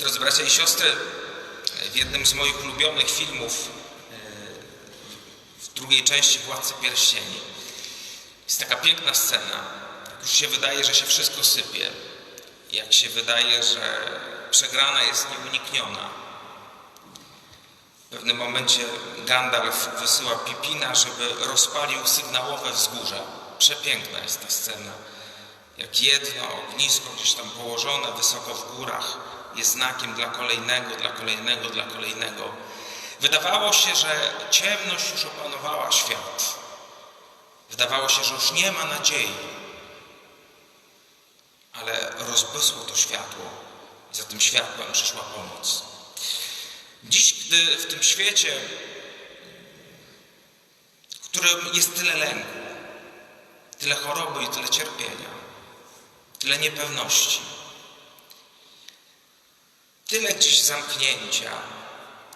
Drodzy bracia i siostry, w jednym z moich ulubionych filmów, e, w drugiej części Władcy Pierścieni, jest taka piękna scena. Jak już się wydaje, że się wszystko sypie. Jak się wydaje, że przegrana jest nieunikniona. W pewnym momencie Gandalf wysyła Pipina, żeby rozpalił sygnałowe wzgórza. Przepiękna jest ta scena. Jak jedno ognisko gdzieś tam położone wysoko w górach jest znakiem dla kolejnego, dla kolejnego, dla kolejnego. Wydawało się, że ciemność już opanowała świat. Wydawało się, że już nie ma nadziei. Ale rozbysło to światło za tym światłem przyszła pomoc. Dziś, gdy w tym świecie, w którym jest tyle lęku, tyle choroby i tyle cierpienia, tyle niepewności, tyle gdzieś zamknięcia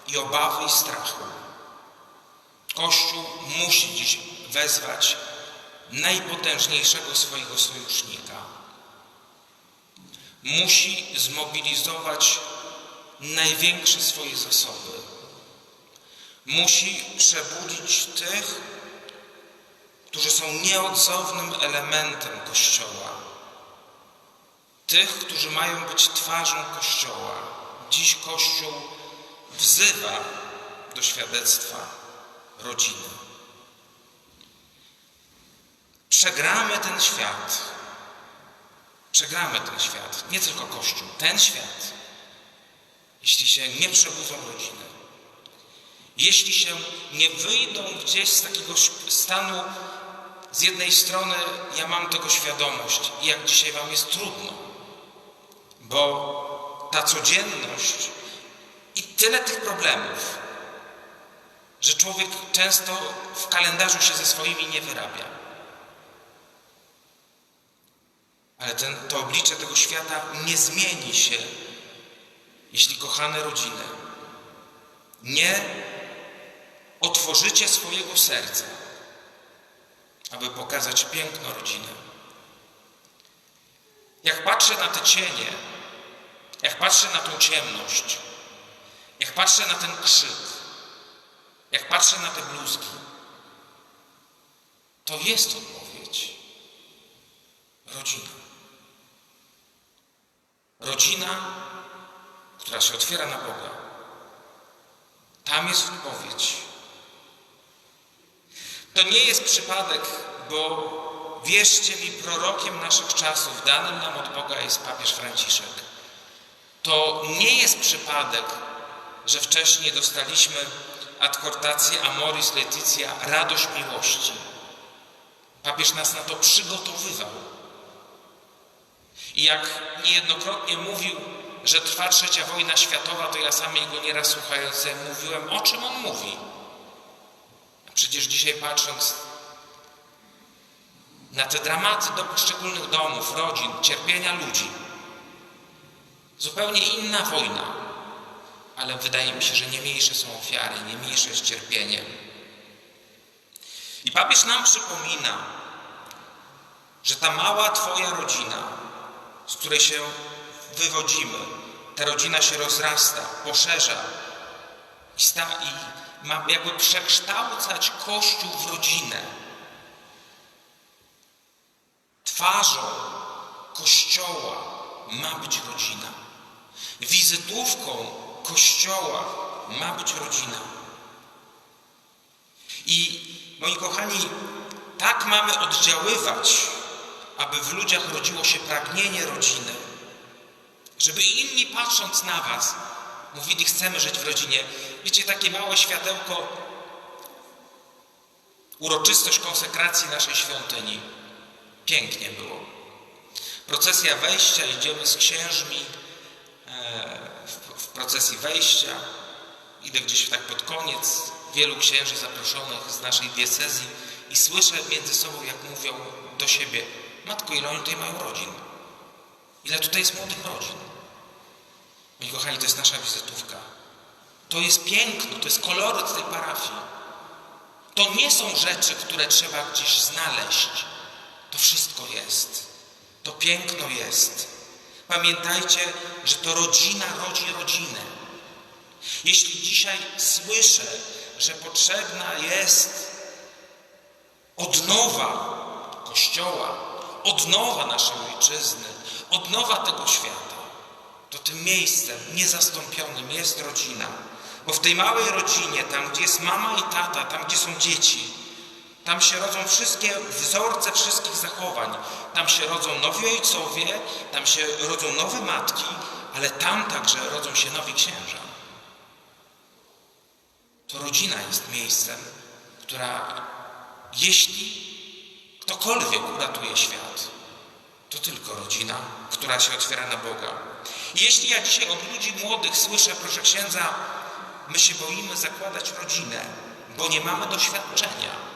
i obawy i strachu, Kościół musi dziś wezwać najpotężniejszego swojego sojusznika. Musi zmobilizować największe swoje zasoby. Musi przebudzić tych, którzy są nieodzownym elementem Kościoła. Tych, którzy mają być twarzą Kościoła. Dziś Kościół wzywa do świadectwa rodziny. Przegramy ten świat. Przegramy ten świat. Nie tylko Kościół, ten świat. Jeśli się nie przebudzą rodziny. Jeśli się nie wyjdą gdzieś z takiego stanu, z jednej strony ja mam tego świadomość i jak dzisiaj Wam jest trudno, bo ta codzienność i tyle tych problemów, że człowiek często w kalendarzu się ze swoimi nie wyrabia. Ale ten, to oblicze tego świata nie zmieni się, jeśli kochane rodziny nie otworzycie swojego serca, aby pokazać piękno rodziny. Jak patrzę na te cienie, jak patrzę na tą ciemność, jak patrzę na ten krzyk, jak patrzę na te bluzki, to jest odpowiedź. Rodzina. Rodzina, która się otwiera na Boga. Tam jest odpowiedź. To nie jest przypadek, bo wierzcie mi, prorokiem naszych czasów, danym nam od Boga jest papież Franciszek. To nie jest przypadek, że wcześniej dostaliśmy adhortację Amoris Leticia, radość miłości. Papież nas na to przygotowywał. I jak niejednokrotnie mówił, że trwa trzecia wojna światowa, to ja sam jego nieraz słuchając mówiłem, o czym on mówi. A przecież dzisiaj patrząc na te dramaty do poszczególnych domów, rodzin, cierpienia ludzi, zupełnie inna wojna, ale wydaje mi się, że nie mniejsze są ofiary, nie mniejsze jest cierpienie. I papież nam przypomina, że ta mała Twoja rodzina, z której się wywodzimy, ta rodzina się rozrasta, poszerza i, sta, i ma jakby przekształcać Kościół w rodzinę. Twarzą Kościoła ma być rodzina. Wizytówką Kościoła ma być rodzina. I moi kochani, tak mamy oddziaływać, aby w ludziach rodziło się pragnienie rodziny. Żeby inni patrząc na Was mówili, chcemy żyć w rodzinie. Wiecie, takie małe światełko, uroczystość konsekracji naszej świątyni. Pięknie było. Procesja wejścia, idziemy z księżmi procesji wejścia. Idę gdzieś tak pod koniec, wielu księży zaproszonych z naszej diecezji i słyszę między sobą, jak mówią do siebie, Matko, ile oni tutaj mają rodzin? Ile tutaj jest młodych rodzin? Moi kochani, to jest nasza wizytówka. To jest piękno, to jest koloryt tej parafii. To nie są rzeczy, które trzeba gdzieś znaleźć. To wszystko jest. To piękno jest. Pamiętajcie, że to rodzina rodzi rodzinę. Jeśli dzisiaj słyszę, że potrzebna jest odnowa Kościoła, odnowa naszej ojczyzny, odnowa tego świata, to tym miejscem niezastąpionym jest rodzina. Bo w tej małej rodzinie, tam gdzie jest mama i tata, tam gdzie są dzieci, tam się rodzą wszystkie wzorce wszystkich zachowań. Tam się rodzą nowi ojcowie, tam się rodzą nowe matki, ale tam także rodzą się nowi księża. To rodzina jest miejscem, która, jeśli ktokolwiek uratuje świat, to tylko rodzina, która się otwiera na Boga. Jeśli ja dzisiaj od ludzi młodych słyszę, proszę księdza, my się boimy zakładać rodzinę, bo nie mamy doświadczenia.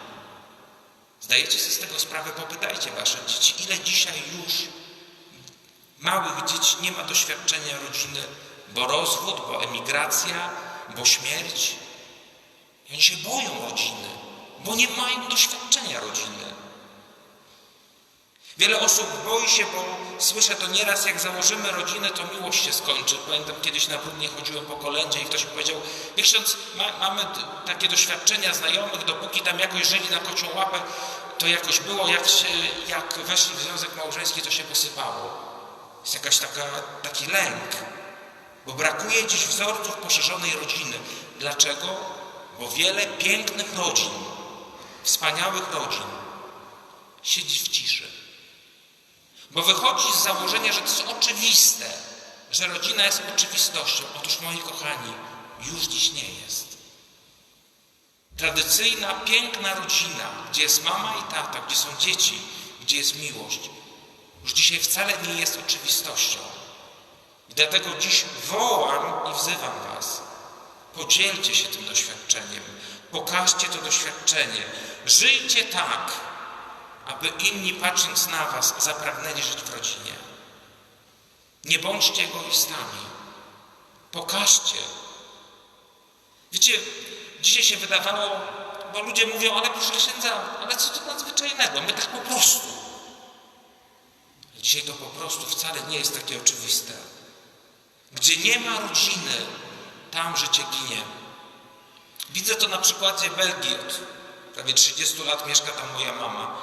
Zdajecie sobie z tego sprawę? Popytajcie wasze dzieci, ile dzisiaj już małych dzieci nie ma doświadczenia rodziny, bo rozwód, bo emigracja, bo śmierć. I oni się boją rodziny, bo nie mają doświadczenia rodziny. Wiele osób boi się, bo słyszę to nieraz, jak założymy rodzinę, to miłość się skończy. Pamiętam, kiedyś na Brudnie chodziłem po kolędzie i ktoś mi powiedział, wie ma, mamy takie doświadczenia znajomych, dopóki tam jakoś żyli na kocią łapę, to jakoś było, jak, się, jak weszli w związek małżeński, to się posypało. Jest jakaś taka, taki lęk, bo brakuje dziś wzorców poszerzonej rodziny. Dlaczego? Bo wiele pięknych rodzin, wspaniałych rodzin siedzi w ciszy. Bo wychodzi z założenia, że to jest oczywiste, że rodzina jest oczywistością. Otóż, moi kochani, już dziś nie jest. Tradycyjna, piękna rodzina, gdzie jest mama i tata, gdzie są dzieci, gdzie jest miłość, już dzisiaj wcale nie jest oczywistością. I dlatego dziś wołam i wzywam Was. Podzielcie się tym doświadczeniem. Pokażcie to doświadczenie. Żyjcie tak, aby inni patrząc na Was zapragnęli żyć w rodzinie. Nie bądźcie egoistami. Pokażcie. Wiecie, dzisiaj się wydawało, bo ludzie mówią, ale proszę księdza, ale co to nadzwyczajnego? My tak po prostu. Dzisiaj to po prostu wcale nie jest takie oczywiste. Gdzie nie ma rodziny, tam życie ginie. Widzę to na przykładzie Belgii. Od prawie 30 lat mieszka tam moja mama.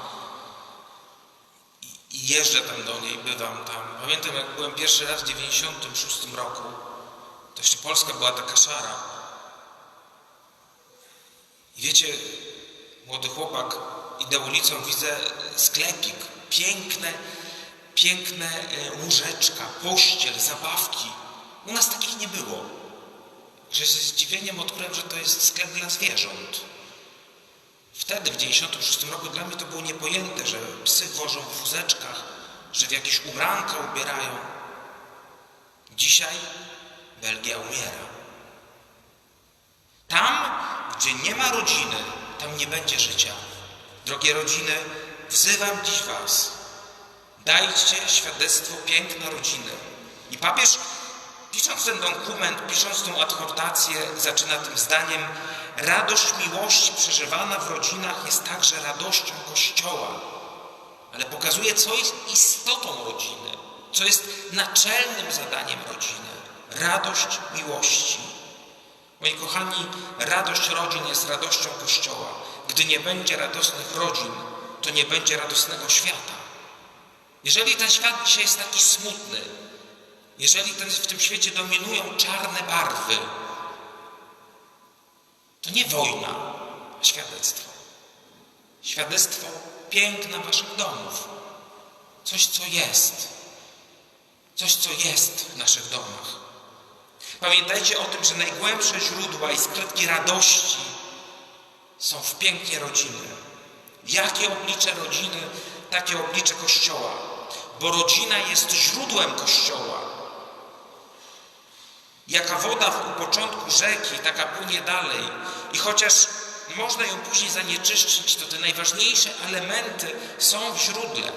Jeżdżę tam do niej, bywam tam. Pamiętam, jak byłem pierwszy raz w 96 roku, to jeszcze Polska była taka szara. I wiecie, młody chłopak, idę ulicą, widzę sklepik, piękne, piękne e, łóżeczka, pościel, zabawki. U nas takich nie było. Że ze zdziwieniem odkryłem, że to jest sklep dla zwierząt. Wtedy, w 96 roku, dla mnie to było niepojęte, że psy wożą w wózeczkach, że w jakieś ubranka ubierają. Dzisiaj Belgia umiera. Tam, gdzie nie ma rodziny, tam nie będzie życia. Drogie rodziny, wzywam dziś Was. Dajcie świadectwo piękna rodziny. I papież, pisząc ten dokument, pisząc tą adhortację, zaczyna tym zdaniem Radość miłości przeżywana w rodzinach jest także radością Kościoła, ale pokazuje, co jest istotą rodziny, co jest naczelnym zadaniem rodziny. Radość miłości. Moi kochani, radość rodzin jest radością Kościoła. Gdy nie będzie radosnych rodzin, to nie będzie radosnego świata. Jeżeli ten świat dzisiaj jest taki smutny, jeżeli ten, w tym świecie dominują czarne barwy, to nie wojna, a świadectwo. Świadectwo piękna waszych domów. Coś, co jest. Coś, co jest w naszych domach. Pamiętajcie o tym, że najgłębsze źródła i skrytki radości są w pięknie rodziny. Jakie oblicze rodziny, takie oblicze Kościoła. Bo rodzina jest źródłem Kościoła. Jaka woda u początku rzeki, taka płynie dalej. I chociaż można ją później zanieczyszczyć, to te najważniejsze elementy są w źródle.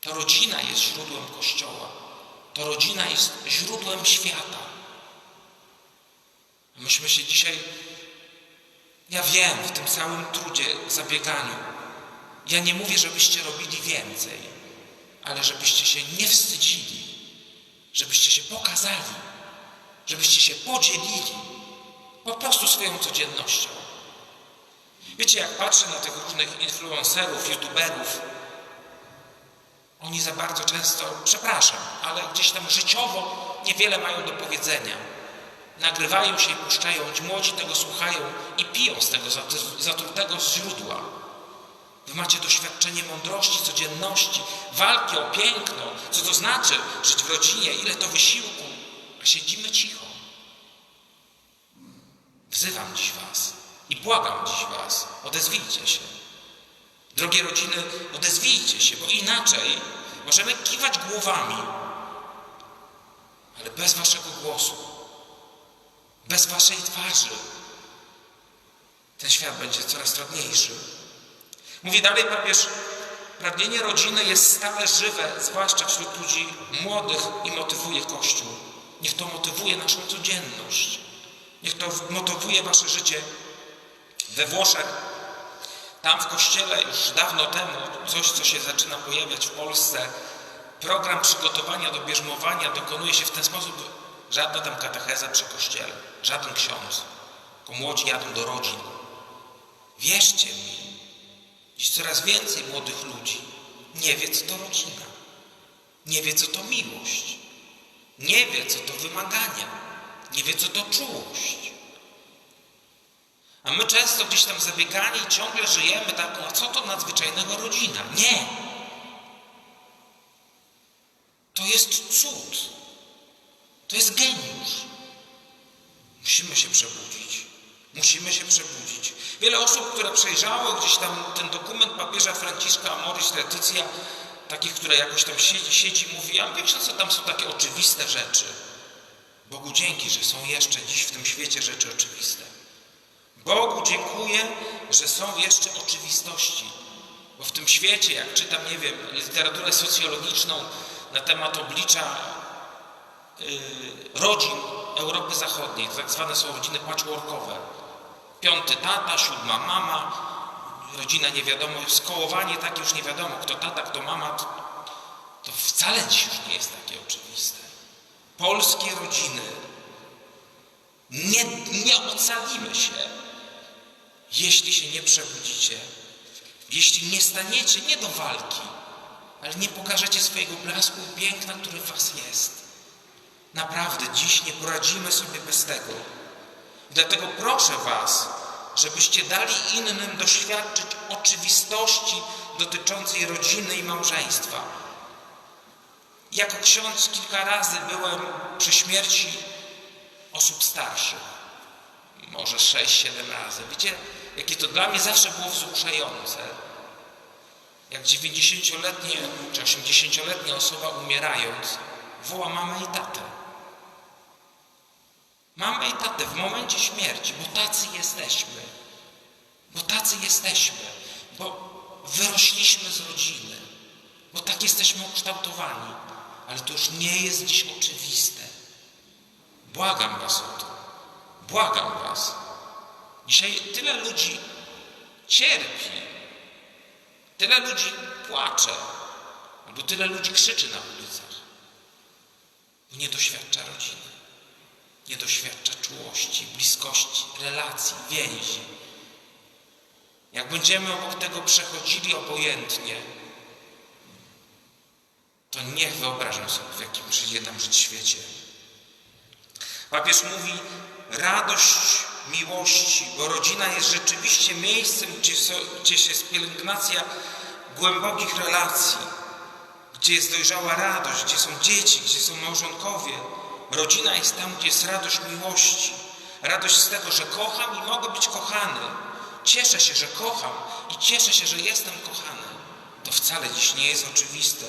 To rodzina jest źródłem Kościoła. To rodzina jest źródłem świata. Myśmy się dzisiaj, ja wiem, w tym całym trudzie, zabieganiu, ja nie mówię, żebyście robili więcej, ale żebyście się nie wstydzili, żebyście się pokazali, żebyście się podzielili po prostu swoją codziennością. Wiecie, jak patrzę na tych różnych influencerów, youtuberów, oni za bardzo często, przepraszam, ale gdzieś tam życiowo niewiele mają do powiedzenia. Nagrywają się i puszczają, młodzi tego słuchają i piją z tego zatrutego źródła. Wy macie doświadczenie mądrości, codzienności, walki o piękno, co to znaczy żyć w rodzinie, ile to wysiłku, a siedzimy cicho. Wzywam dziś Was i błagam dziś Was, odezwijcie się. Drogie rodziny, odezwijcie się, bo inaczej możemy kiwać głowami, ale bez Waszego głosu, bez Waszej twarzy. Ten świat będzie coraz trudniejszy. Mówi dalej papież, pragnienie rodziny jest stale żywe, zwłaszcza wśród ludzi młodych i motywuje Kościół. Niech to motywuje naszą codzienność. Niech to motywuje Wasze życie. We Włoszech, tam w kościele już dawno temu, coś, co się zaczyna pojawiać w Polsce, program przygotowania do bierzmowania dokonuje się w ten sposób, żadna tam katecheza przy kościele, żaden ksiądz, tylko młodzi jadą do rodzin. Wierzcie mi, Dziś coraz więcej młodych ludzi nie wie, co to rodzina. Nie wie, co to miłość. Nie wie, co to wymagania. Nie wie, co to czułość. A my często gdzieś tam zabiegani ciągle żyjemy taką, a co to nadzwyczajnego rodzina? Nie. To jest cud. To jest geniusz. Musimy się przebudzić. Musimy się przebudzić. Wiele osób, które przejrzały gdzieś tam ten dokument papieża Franciszka Amoris Leticia, takich, które jakoś tam siedzi, siedzi mówi, a wiesz, co tam są takie oczywiste rzeczy. Bogu dzięki, że są jeszcze dziś w tym świecie rzeczy oczywiste. Bogu dziękuję, że są jeszcze oczywistości. Bo w tym świecie, jak czytam, nie wiem, literaturę socjologiczną na temat oblicza yy, rodzin Europy Zachodniej, tak zwane są rodziny patchworkowe, piąty tata, siódma mama, rodzina nie wiadomo, skołowanie takie już nie wiadomo, kto tata, kto mama, to, to wcale dziś już nie jest takie oczywiste. Polskie rodziny nie, nie ocalimy się, jeśli się nie przebudzicie, jeśli nie staniecie nie do walki, ale nie pokażecie swojego blasku piękna, który w was jest. Naprawdę dziś nie poradzimy sobie bez tego. Dlatego proszę Was, żebyście dali innym doświadczyć oczywistości dotyczącej rodziny i małżeństwa. Jako ksiądz kilka razy byłem przy śmierci osób starszych. Może sześć, siedem razy. Wiecie, jakie to dla mnie zawsze było wzruszające. Jak 90-letnia czy 80-letnia osoba umierając woła mamę i tatę. Mamy i tatę w momencie śmierci, bo tacy jesteśmy. Bo tacy jesteśmy. Bo wyrośliśmy z rodziny. Bo tak jesteśmy ukształtowani. Ale to już nie jest dziś oczywiste. Błagam Was o to. Błagam Was. Dzisiaj tyle ludzi cierpi. Tyle ludzi płacze. Albo tyle ludzi krzyczy na ulicach. Bo nie doświadcza rodziny nie doświadcza czułości, bliskości, relacji, więzi. Jak będziemy obok tego przechodzili obojętnie, to niech wyobrażam sobie, w jakim przyjdzie nam żyć świecie. Papież mówi, radość miłości, bo rodzina jest rzeczywiście miejscem, gdzie, gdzie się spielęgnacja głębokich relacji, gdzie jest dojrzała radość, gdzie są dzieci, gdzie są małżonkowie, Rodzina jest tam, gdzie jest radość miłości. Radość z tego, że kocham i mogę być kochany. Cieszę się, że kocham i cieszę się, że jestem kochany. To wcale dziś nie jest oczywiste.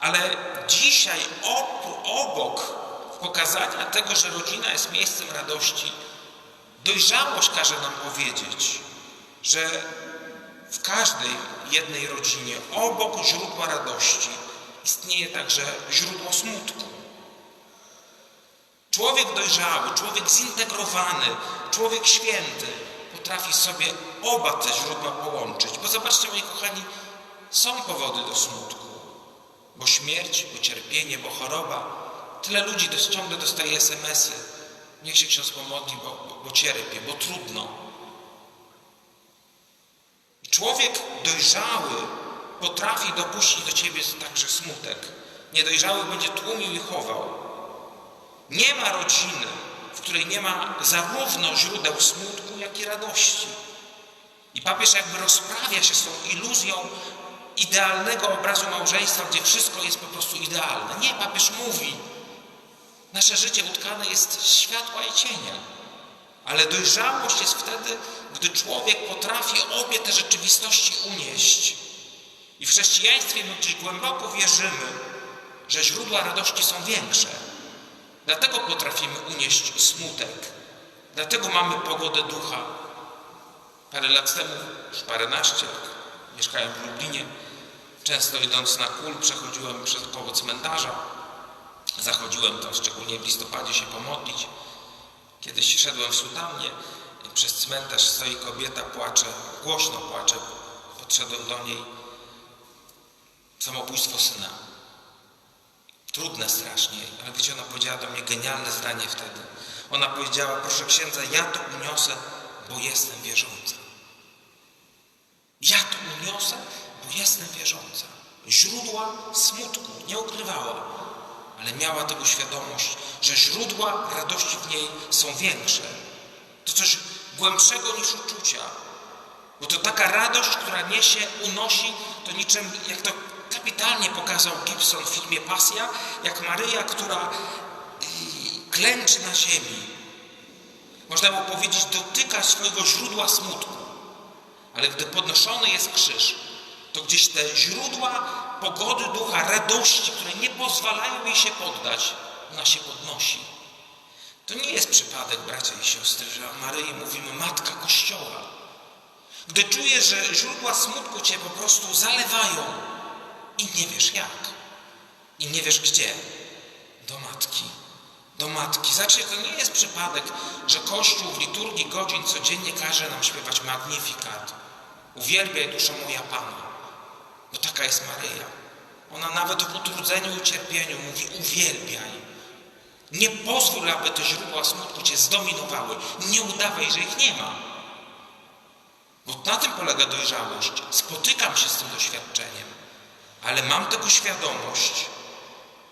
Ale dzisiaj obok pokazania tego, że rodzina jest miejscem radości, dojrzałość każe nam powiedzieć, że w każdej jednej rodzinie obok źródła radości istnieje także źródło smutku. Człowiek dojrzały, człowiek zintegrowany, człowiek święty potrafi sobie oba te źródła połączyć. Bo zobaczcie, moi kochani, są powody do smutku. bo śmierć, bo cierpienie, bo choroba. Tyle ludzi dos- ciągle dostaje SMS-y. Niech się ksiądz pomodli, bo, bo, bo bo trudno. Człowiek dojrzały potrafi dopuścić do ciebie także smutek. Niedojrzały będzie tłumił i chował. Nie ma rodziny, w której nie ma zarówno źródeł smutku, jak i radości. I papież jakby rozprawia się z tą iluzją idealnego obrazu małżeństwa, gdzie wszystko jest po prostu idealne. Nie, papież mówi, nasze życie utkane jest światła i cienia. Ale dojrzałość jest wtedy, gdy człowiek potrafi obie te rzeczywistości unieść. I w chrześcijaństwie my gdzieś głęboko wierzymy, że źródła radości są większe. Dlatego potrafimy unieść smutek. Dlatego mamy pogodę ducha. Parę lat temu, już paręnaście, mieszkałem w Lublinie. Często idąc na kul przechodziłem przez koło cmentarza. Zachodziłem tam, szczególnie w listopadzie, się pomodlić. Kiedyś szedłem w sutannie, przez cmentarz stoi kobieta, płacze, głośno płacze. Podszedłem do niej. Samobójstwo syna. Trudne strasznie, ale wiecie, ona powiedziała do mnie genialne zdanie wtedy. Ona powiedziała, proszę księdza, ja to uniosę, bo jestem wierząca. Ja to uniosę, bo jestem wierząca. Źródła smutku nie ukrywała, ale miała tego świadomość, że źródła radości w niej są większe. To coś głębszego niż uczucia. Bo to taka radość, która niesie, unosi, to niczym, jak to kapitalnie pokazał Gibson w filmie Pasja, jak Maryja, która y, klęczy na ziemi. Można by powiedzieć, dotyka swojego źródła smutku. Ale gdy podnoszony jest krzyż, to gdzieś te źródła pogody ducha, radości, które nie pozwalają jej się poddać, ona się podnosi. To nie jest przypadek, bracia i siostry, że o Maryi mówimy Matka Kościoła. Gdy czujesz, że źródła smutku cię po prostu zalewają i nie wiesz jak, i nie wiesz gdzie, do Matki. Do Matki. Znaczy, to nie jest przypadek, że Kościół w liturgii godzin codziennie każe nam śpiewać Magnifikat. Uwielbiaj dusza moja Pana. Bo taka jest Maryja. Ona nawet w utrudzeniu i cierpieniu mówi uwielbiaj. Nie pozwól, aby te źródła smutku cię zdominowały. Nie udawaj, że ich nie ma. Bo na tym polega dojrzałość. Spotykam się z tym doświadczeniem, ale mam tego świadomość,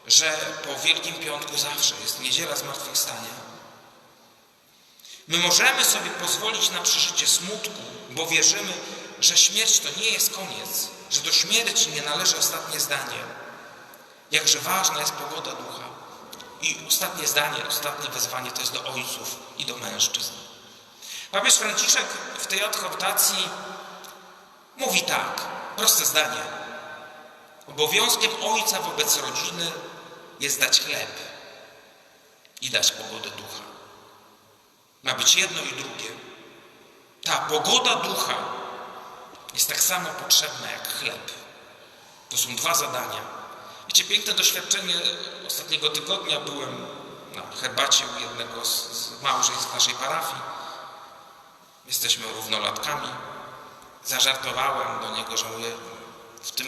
że po Wielkim Piątku zawsze jest niedziela zmartwychwstania. My możemy sobie pozwolić na przeżycie smutku, bo wierzymy, że śmierć to nie jest koniec, że do śmierci nie należy ostatnie zdanie. Jakże ważna jest pogoda ducha. I ostatnie zdanie, ostatnie wezwanie to jest do ojców i do mężczyzn. Papież Franciszek w tej adhortacji mówi tak, proste zdanie. Obowiązkiem ojca wobec rodziny jest dać chleb i dać pogodę ducha. Ma być jedno i drugie. Ta pogoda ducha jest tak samo potrzebna jak chleb. To są dwa zadania. Wiecie, piękne doświadczenie ostatniego tygodnia byłem na herbacie u jednego z, z małżeństw naszej parafii. Jesteśmy równolatkami. Zażartowałem do niego, że mówię, w tym,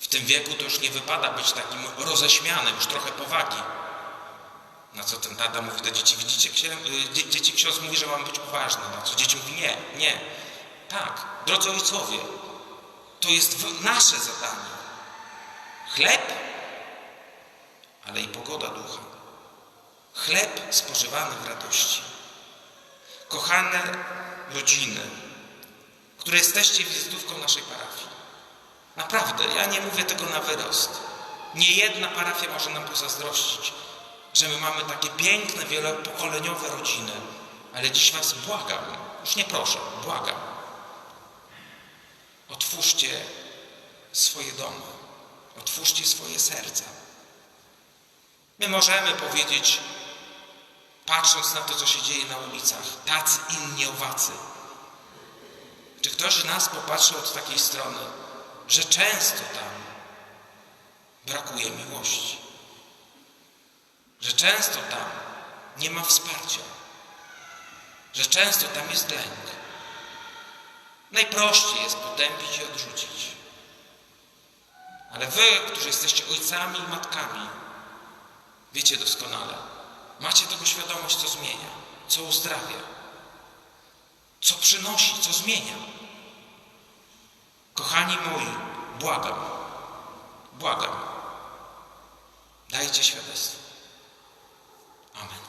w tym wieku to już nie wypada być takim roześmianym, już trochę powagi. Na co ten tata mówi do dzieci, widzicie, księ... Dzie dzieci ksiądz mówi, że mam być poważny. Na co dzieci mówi, nie, nie. Tak, drodzy ojcowie, to jest nasze zadanie. Chleb, ale i pogoda ducha. Chleb spożywany w radości. Kochane rodziny, które jesteście wizytówką naszej parafii. Naprawdę, ja nie mówię tego na wyrost. Nie jedna parafia może nam pozazdrościć, że my mamy takie piękne, wielopokoleniowe rodziny. Ale dziś was błagam, już nie proszę, błagam. Otwórzcie swoje domy, otwórzcie swoje serca. My możemy powiedzieć, patrząc na to, co się dzieje na ulicach, tacy inni owacy. Czy ktoś z nas popatrzył od takiej strony, że często tam brakuje miłości, że często tam nie ma wsparcia, że często tam jest lęk. Najprościej jest potępić i odrzucić. Ale wy, którzy jesteście ojcami i matkami, wiecie doskonale, macie tego świadomość, co zmienia, co uzdrawia, co przynosi, co zmienia. Kochani moi, błagam, błagam, dajcie świadectwo. Amen.